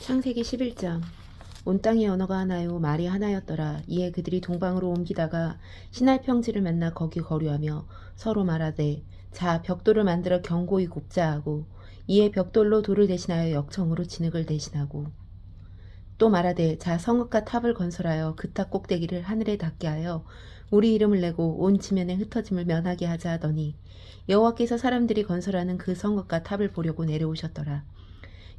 창세기 11장. 온 땅의 언어가 하나요? 말이 하나였더라. 이에 그들이 동방으로 옮기다가 신할 평지를 만나 거기 거류하며 서로 말하되 자 벽돌을 만들어 견고히 굽자 하고 이에 벽돌로 돌을 대신하여 역청으로 진흙을 대신하고. 또 말하되 자 성읍과 탑을 건설하여 그 탑 꼭대기를 하늘에 닿게 하여 우리 이름을 내고 온 지면에 흩어짐을 면하게 하자 하더니 여호와께서 사람들이 건설하는 그 성읍과 탑을 보려고 내려오셨더라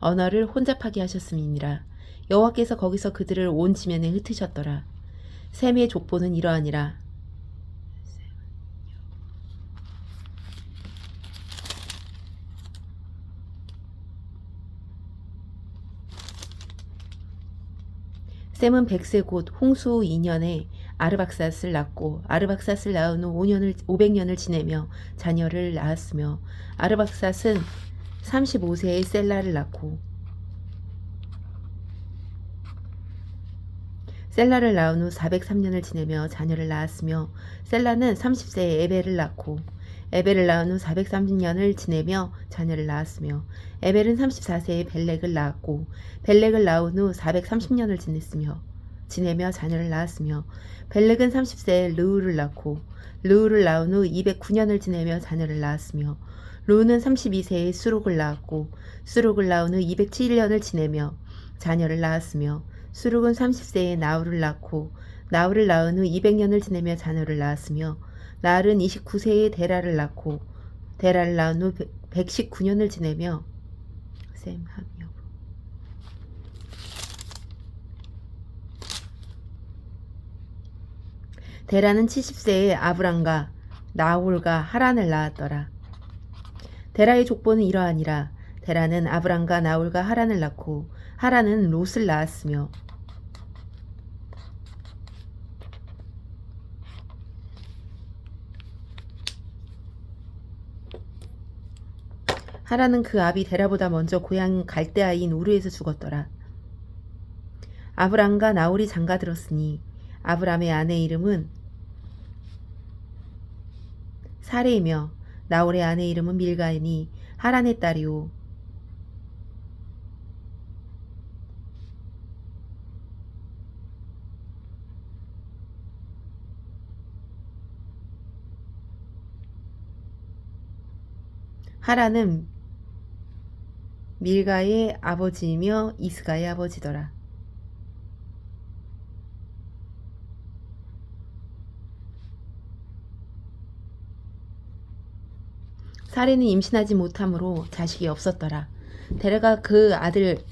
언어를 혼잡하게 하셨음이니라. 여호와께서 거기서 그들을 온 지면에 흩으셨더라. 셈의 족보는 이러하니라. 셈은 백세 곧 홍수 후 2년에 아르박삿을 낳고 아르박삿을 낳은 후 5년을 500년을 지내며 자녀를 낳았으며 아르박삿은 35세에 셀라를 낳고 셀라를 낳은 후 403년을 지내며 자녀를 낳았으며 셀라는 30세에 에벨을 낳고 에벨을 낳은 후 430년을 지내며 자녀를 낳았으며 에벨은 34세에 벨렉을 낳았고 벨렉을 낳은 후 430년을 지냈으며 지내며 자녀를 낳았으며 벨렉은 30세에 르우를 낳고 르우를 낳은 후 209년을 지내며 자녀를 낳았으며 루는 32세에 수룩을 낳았고 수룩을 낳은 후 207년을 지내며 자녀를 낳았으며 수룩은 30세에 나우를 낳고 나우를 낳은 후 200년을 지내며 자녀를 낳았으며 나을은 29세에 데라를 낳고 데라를 낳은 후 119년을 지내며 샘 합력 데라는 70세에 아브람과 나홀과 하란을 낳았더라. 데라의 족보는 이러하니라. 데라는 아브람과 나홀과 하란을 낳고 하란은 롯을 낳았으며 하란은 그 아비 데라보다 먼저 고향 갈대아인 우르에서 죽었더라. 아브람과 나홀이 장가들었으니 아브람의 아내 이름은 사레이며 나홀의 아내 이름은 밀가이니 하란의 딸이오 하란은 밀가의 아버지이며 이스가의 아버지더라. 사례는 임신하지 못함으로 자식이 없었더라. 데레가 그 아들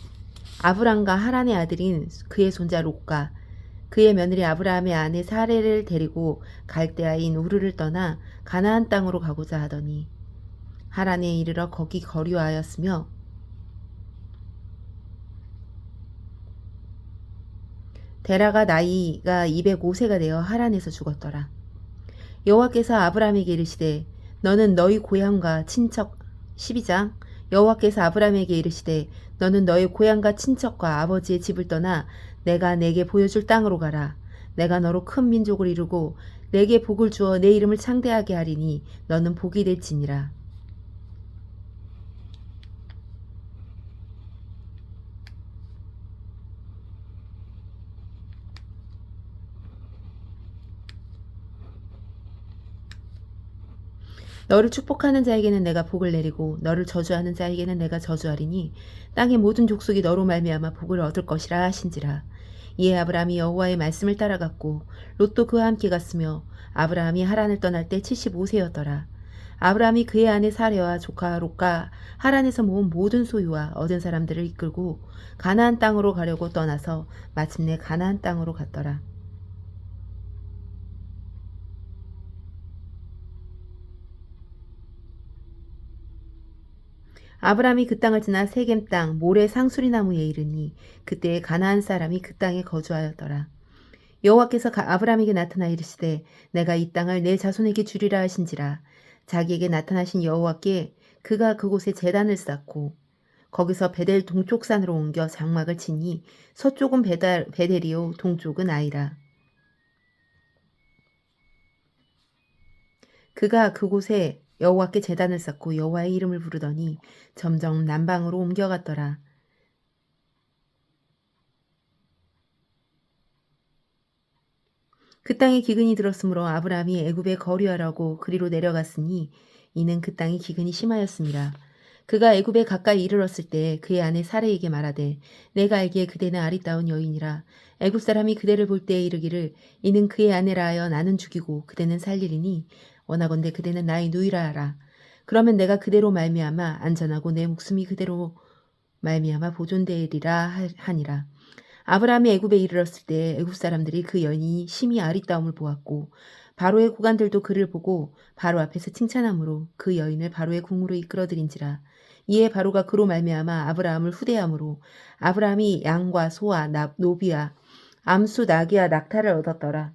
아브람과 하란의 아들인 그의 손자 롯과 그의 며느리 아브라함의 아내 사레를 데리고 갈대아인 우르를 떠나 가나안 땅으로 가고자 하더니 하란에 이르러 거기 거류하였으며 데라가 나이가 205세가 되어 하란에서 죽었더라. 여호와께서 아브라함에게 이르시되 너는 너희 고향과 친척 12장 여호와께서 아브라함에게 이르시되 너는 너희 고향과 친척과 아버지의 집을 떠나 내가 내게 보여줄 땅으로 가라. 내가 너로 큰 민족을 이루고 내게 복을 주어 내 이름을 창대하게 하리니 너는 복이 될지니라. 너를 축복하는 자에게는 내가 복을 내리고 너를 저주하는 자에게는 내가 저주하리니 땅의 모든 족속이 너로 말미암아 복을 얻을 것이라 하신지라. 이에 아브라함이 여호와의 말씀을 따라갔고 롯도 그와 함께 갔으며 아브라함이 하란을 떠날 때 75세였더라. 아브라함이 그의 아내 사레와 조카 롯과 하란에서 모은 모든 소유와 얻은 사람들을 이끌고 가나안 땅으로 가려고 떠나서 마침내 가나안 땅으로 갔더라. 아브라함이 그 땅을 지나 세겜 땅 모래 상수리 나무에 이르니 그때에 가나안 사람이 그 땅에 거주하였더라. 여호와께서 가- 아브라함에게 나타나 이르시되 내가 이 땅을 내 자손에게 주리라 하신지라 자기에게 나타나신 여호와께 그가 그곳에 제단을 쌓고 거기서 베델 동쪽 산으로 옮겨 장막을 치니 서쪽은 베달, 베델이요 동쪽은 아이라. 그가 그곳에 여호와께 제단을 쌓고 여호와의 이름을 부르더니 점점 남방으로 옮겨갔더라. 그 땅에 기근이 들었으므로 아브라함이 애굽에 거류하라고 그리로 내려갔으니 이는 그 땅이 기근이 심하였습니다. 그가 애굽에 가까이 이르렀을 때 그의 아내 사레에게 말하되 내가 알기에 그대는 아리따운 여인이라 애굽 사람이 그대를 볼 때에 이르기를 이는 그의 아내라 하여 나는 죽이고 그대는 살리리니 원하건대 그대는 나의 누이라 하라. 그러면 내가 그대로 말미암아 안전하고 내 목숨이 그대로 말미암아 보존되리라 하- 하니라. 아브라함이 애굽에 이르렀을 때 애굽 사람들이 그 여인이 심히 아리따움을 보았고 바로의 고관들도 그를 보고 바로 앞에서 칭찬함으로 그 여인을 바로의 궁으로 이끌어들인지라. 이에 바로가 그로 말미암아 아브라함을 후대함으로 아브라함이 양과 소와 나- 노비와 암수 나귀와 낙타를 얻었더라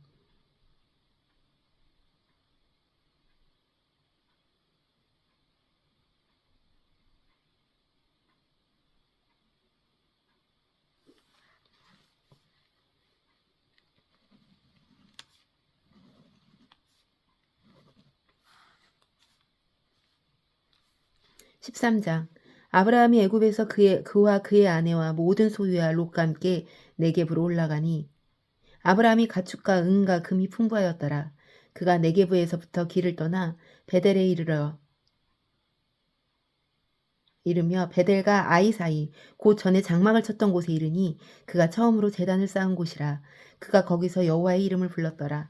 십삼 장 아브라함이 애굽에서 그의 그와 그의 아내와 모든 소유와 롯과 함께 네겝으로 올라가니 아브라함이 가축과 은과 금이 풍부하였더라. 그가 네겝에서부터 길을 떠나 베델에 이르러 이르며 베델과 아이 사이 곧 전에 장막을 쳤던 곳에 이르니 그가 처음으로 제단을 쌓은 곳이라 그가 거기서 여호와의 이름을 불렀더라.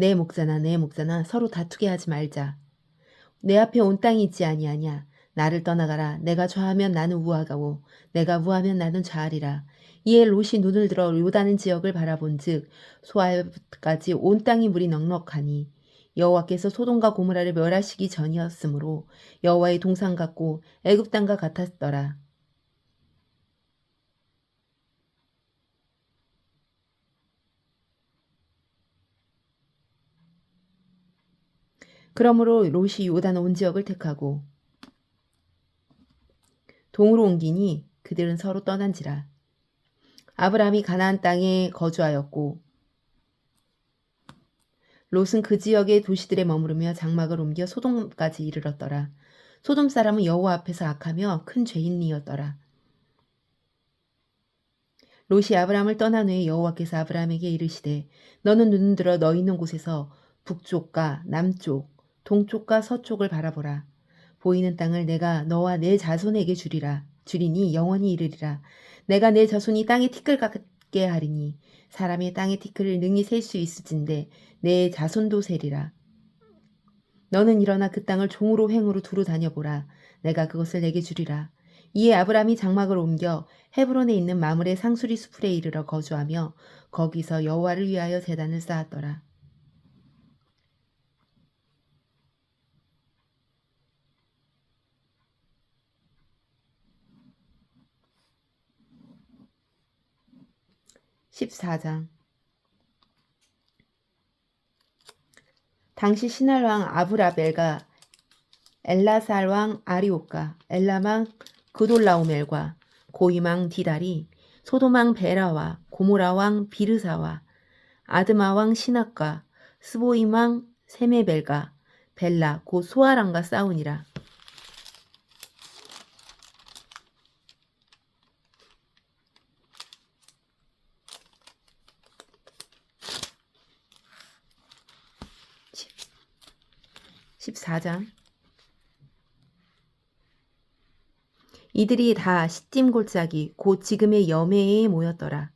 내 목자나 내 목자나 서로 다투게 하지 말자. 내 앞에 온 땅이 있지 아니하냐. 나를 떠나가라. 내가 좌하면 나는 우하가고 내가 우하면 나는 좌하리라. 이에 롯이 눈을 들어 요다는 지역을 바라본즉 소알까지 온 땅이 물이 넉넉하니 여호와께서 소돔과 고무라를 멸하시기 전이었으므로 여호와의 동상 같고 애굽 땅과 같았더라. 그러므로 롯이 요단 온 지역을 택하고 동으로 옮기니 그들은 서로 떠난지라. 아브라함이 가나안 땅에 거주하였고 롯은 그 지역의 도시들에 머무르며 장막을 옮겨 소돔까지 이르렀더라. 소돔 사람은 여호와 앞에서 악하며 큰 죄인이었더라. 롯이 아브라함을 떠난 후에 여호와께서 아브라함에게 이르시되 너는 눈 들어 너 있는 곳에서 북쪽과 남쪽 동쪽과 서쪽을 바라보라. 보이는 땅을 내가 너와 내 자손에게 주리라. 주리니 영원히 이르리라. 내가 내 자손이 땅에 티끌 같게 하리니 사람의 땅의 티끌을 능히 셀 수 있을진데 내 자손도 세리라. 너는 일어나 그 땅을 종으로 횡으로 두루 다녀보라. 내가 그것을 내게 주리라. 이에 아브람이 장막을 옮겨 헤브론에 있는 마물의 상수리 수풀에 이르러 거주하며 거기서 여호와를 위하여 제단을 쌓았더라. (14장) 당시 신할 왕 아브라벨과 엘라살 왕 아리오카 엘람 왕 그돌라오멜과 고이망 디달이 소도망 베라와 고모라 왕 비르사와 아드마 왕 시낙과 스보이망 세메벨과 벨라 고 소아랑과 싸우니라. 십- 14장 이들이 다 시딤 골짜기 곧 지금의 여매에 모였더라.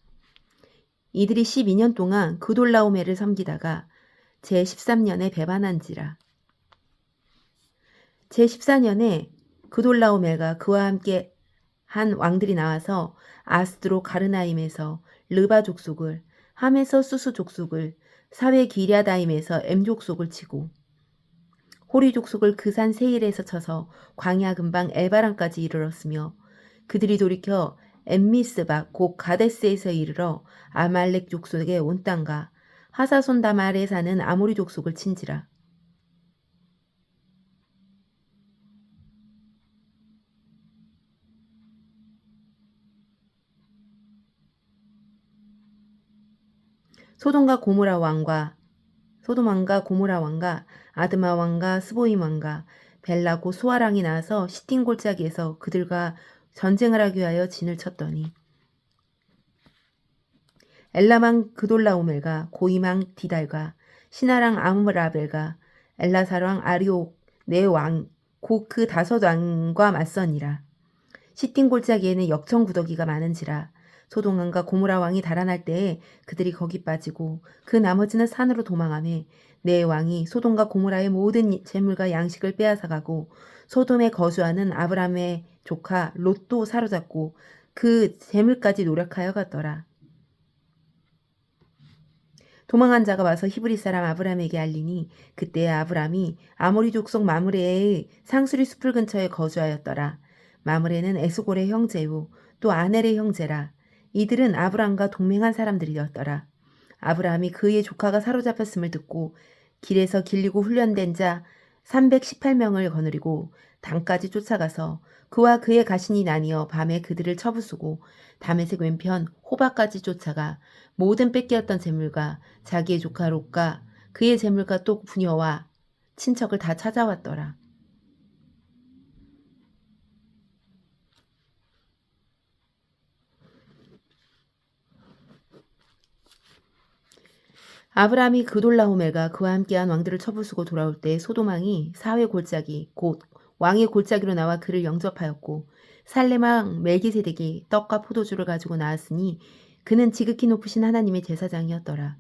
이들이 12년 동안 그돌라오메를 섬기다가 제13년에 배반한지라. 제14년에 그돌라오메가 그와 함께 한 왕들이 나와서 아스드로 가르나임에서 르바 족속을 함에서 수수 족속을 사회 기랴다임에서 엠 족속을 치고 호리 족속을 그산 세일에서 쳐서 광야 근방 에바랑까지 이르렀으며 그들이 돌이켜 엠미스박 곧 가데스에서 이르러 아말렉 족속의 온 땅과 하사손 다말에 사는 아모리 족속을 친지라. 소돔과 고모라 왕과 소돔 왕과 고모라 왕과 아드마 왕과 스보임 왕과 벨라고 수아랑이 나와서 시틴 골짜기에서 그들과 전쟁을 하기 위하여 진을 쳤더니 엘라망 그돌라오멜과 고이망 디달과 시나랑 아므라벨과 엘라사랑 아리옥 네왕 곧 그 다섯 왕과 맞서니라. 시틴 골짜기에는 역청 구더기가 많은지라 소동왕과 고모라 왕이 달아날 때에 그들이 거기 빠지고 그 나머지는 산으로 도망하며 내 왕이 소돔과 고모라의 모든 재물과 양식을 빼앗아가고 소돔에 거주하는 아브람의 조카 롯도 사로잡고 그 재물까지 노력하여 갔더라. 도망한 자가 와서 히브리 사람 아브람에게 알리니 그때 아브람이 아모리 족속 마므레의 상수리 숲을 근처에 거주하였더라. 마므레는 에스골의 형제요 또 아넬의 형제라. 이들은 아브람과 동맹한 사람들이었더라. 아브라함이 그의 조카가 사로잡혔음을 듣고 길에서 길리고 훈련된 자 318명을 거느리고 당까지 쫓아가서 그와 그의 가신이 나뉘어 밤에 그들을 쳐부수고 다메섹 왼편 호바까지 쫓아가 모든 뺏기었던 재물과 자기의 조카 롯과 그의 재물과 또 부녀와 친척을 다 찾아왔더라. 아브라함이 그돌라오멜과 그와 함께한 왕들을 쳐부수고 돌아올 때 소도망이 사회 골짜기 곧 왕의 골짜기로 나와 그를 영접하였고 살레망 멜기세덱이 떡과 포도주를 가지고 나왔으니 그는 지극히 높으신 하나님의 제사장이었더라.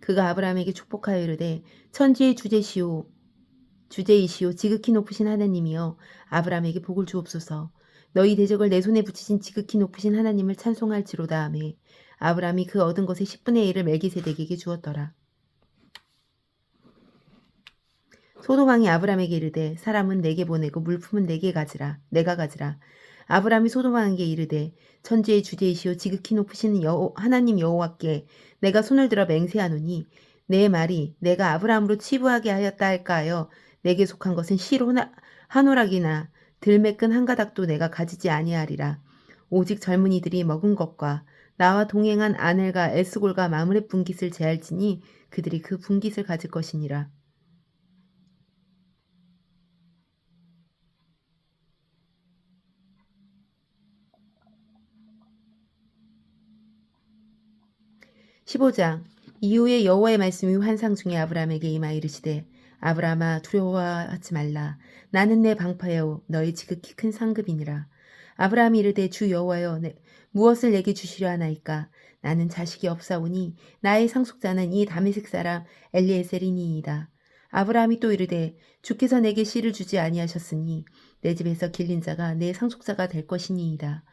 그가 아브라함에게 축복하여 이르되 천지의 주제시오 주제이시오 지극히 높으신 하나님이여 아브라함에게 복을 주옵소서 너희 대적을 내 손에 붙이신 지극히 높으신 하나님을 찬송할지로다 하매 아브라함이 그 얻은 것의 10분의 1을 멜기세덱에게 주었더라. 소돔왕이 아브라함에게 이르되 사람은 내게 보내고 물품은 내게 가지라 내가 가지라. 아브라함이 소돔왕에게 이르되 천지의 주제이시오. 지극히 높으신 여호, 하나님 여호와께 내가 손을 들어 맹세하노니 내 말이 내가 아브라함으로 치부하게 하였다 할까 하여 내게 속한 것은 실호나 한오락이나 들매끈 한 가닥도 내가 가지지 아니하리라. 오직 젊은이들이 먹은 것과 나와 동행한 아넬과 에스골과 마므레 분깃을 제할지니 그들이 그 분깃을 가질 것이니라. (15장) 이후에 여호와의 말씀이 환상 중에 아브라함에게 임하 이르시되 아브라함아 두려워하지 말라. 나는 내 방파여 너희 지극히 큰 상급이니라 아브라함이 이르되 주 여호와여 내, 무엇을 내게 주시려 하나이까 나는 자식이 없사오니 나의 상속자는 이 다메섹 사람 엘리에셀이니이다. 아브라함이 또 이르되 주께서 내게 씨를 주지 아니하셨으니 내 집에서 길린 자가 내 상속자가 될 것이니이다.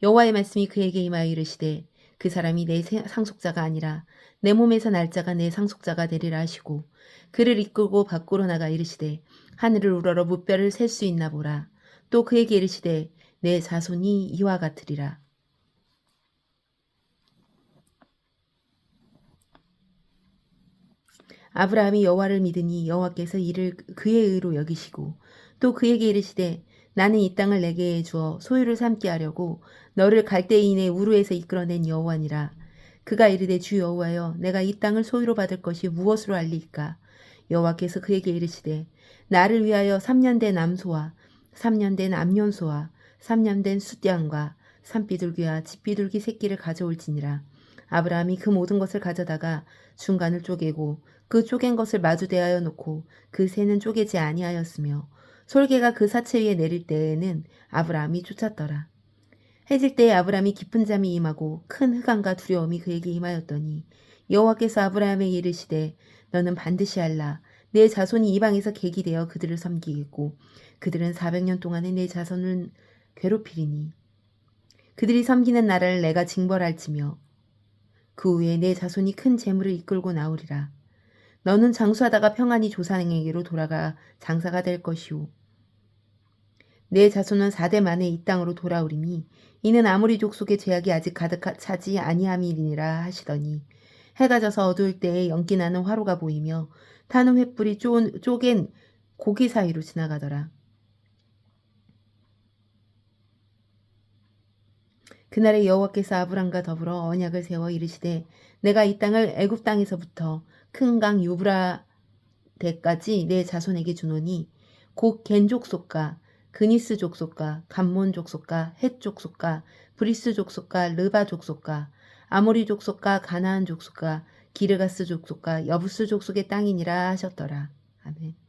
여호와의 말씀이 그에게 임하여 이르시되 그 사람이 내 상속자가 아니라 내 몸에서 날짜가 내 상속자가 되리라 하시고 그를 이끌고 밖으로 나가 이르시되 하늘을 우러러 무뼈를 셀 수 있나 보라. 또 그에게 이르시되 내 자손이 이와 같으리라. 아브라함이 여호와를 믿으니 여호와께서 이를 그의 의로 여기시고 또 그에게 이르시되 나는 이 땅을 내게 주어 소유를 삼게 하려고 너를 갈대인의 우르에서 이끌어낸 여호와니라 그가 이르되 주 여호와여 내가 이 땅을 소유로 받을 것이 무엇으로 알리이까 여호와께서 그에게 이르시되 나를 위하여 3년 된 암소와 3년 된 암년소와 3년 된 숫양과 산비둘기와 집비둘기 새끼를 가져올지니라 아브라함이 그 모든 것을 가져다가 중간을 쪼개고 그 쪼갠 것을 마주 대하여 놓고 그 새는 쪼개지 아니하였으며 솔개가 그 사체 위에 내릴 때에는 아브라함이 쫓았더라. 해질 때에 아브라함이 깊은 잠이 임하고 큰 흑암과 두려움이 그에게 임하였더니 여호와께서 아브라함에게 이르시되 너는 반드시 알라 내 자손이 이방에서 객이 되어 그들을 섬기겠고 그들은 400년 동안에 내 자손을 괴롭히리니 그들이 섬기는 나라를 내가 징벌할지며 그 후에 내 자손이 큰 재물을 이끌고 나오리라. 너는 장수하다가 평안히 조상에게로 돌아가 장사가 될 것이오. 내 자손은 4대 만에 이 땅으로 돌아오리니 이는 아무리 족속의 죄악이 아직 가득 차지 아니함이니라 하시더니 해가 져서 어두울 때에 연기 나는 화로가 보이며 타는 횃불이 쪼, 쪼갠 고기 사이로 지나가더라. 그날에 여호와께서 아브람과 더불어 언약을 세워 이르시되 내가 이 땅을 애굽 땅에서부터 큰 강 유브라데까지 내 자손에게 주노니 곧 겐 족속과 그니스 족속과 감몬 족속과 헷 족속과 브리스 족속과 르바 족속과 아모리 족속과 가나안 족속과 기르가스 족속과 여부스 족속의 땅이니라 하셨더라. 아멘.